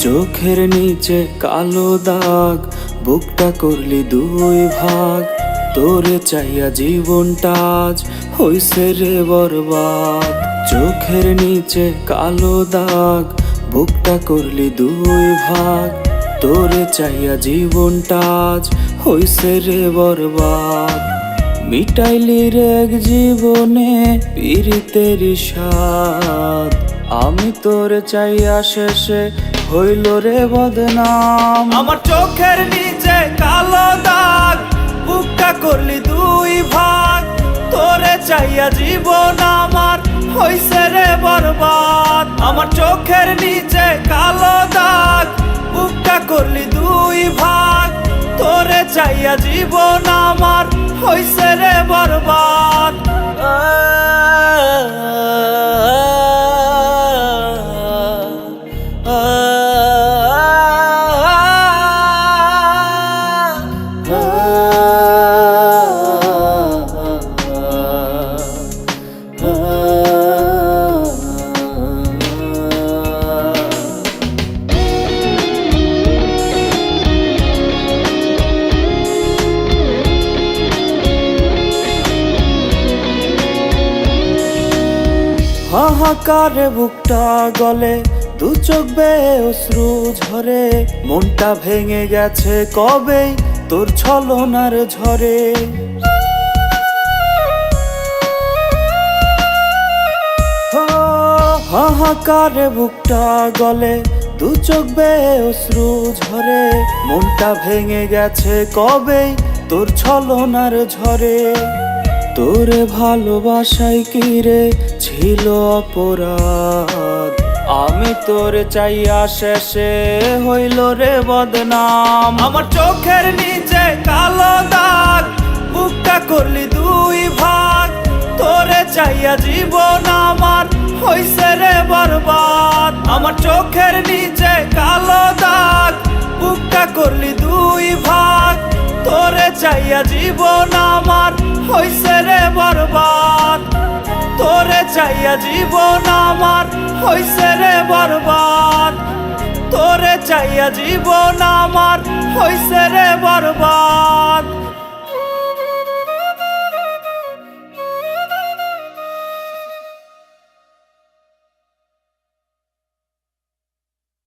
চোখের নিচে কালো দাগ, বুকটা করলি দুই ভাগ। তোরে চাইয়া জীবনটা আজ হইছে রে বরবাদ। চোখের নিচে কালো দাগ, বুকটা করলি দুই ভাগ। তোরে চাইয়া জীবনটা আজ হইছে রে বরবাদ। মিটাইলি রে এক জীবনে পীড়িতের স্বাদ। আমি তোর চাইয়া শেষে হইল রে বদনাম। আমার চোখের নিচে কালো দাগ, বুকটা করলি দুই ভাগ। তোরে চাইয়া জীবন আমার হইছে রে বরবাদ। আমার চোখের নিচে কালো দাগ, বুকটা করলি দুই ভাগ। তোরে চাইয়া জীবন আমার হইছে রে বরবাদ। হাহাকারে বুকটা গলে, দু চোখ বেয়ে অশ্রু ঝরে। মনটা ভেঙে গেছে কবে তোর ছলনার ঝরে। হাহাকারে বুকটা গলে, দু চোখ বেয়ে অশ্রু ঝরে। মনটা ভেঙে গেছে কবে তোর ছলনার ঝরে। তোরে ভালোবাসাই কি রে ছিল অপরাধ? আমি তোরে চাইয়া শেষে হইল রে বদনাম। আমার চোখের নিচে কালো দাগ, বুকটা করলি দুই ভাগ। তোরে চাইয়া জীবন আমার হইছে রে বরবাদ। আমার চোখের নিচে কালো দাগ, বুকটা করলি দুই ভাগ। তোরে চাইয়া জীবন আমার হইছে রে বরবাদ। তোরে চাইয়া জীবন আমার হইছে রে বরবাদ। তোরে চাইয়া জীবন আমার হইছে রে বরবাদ।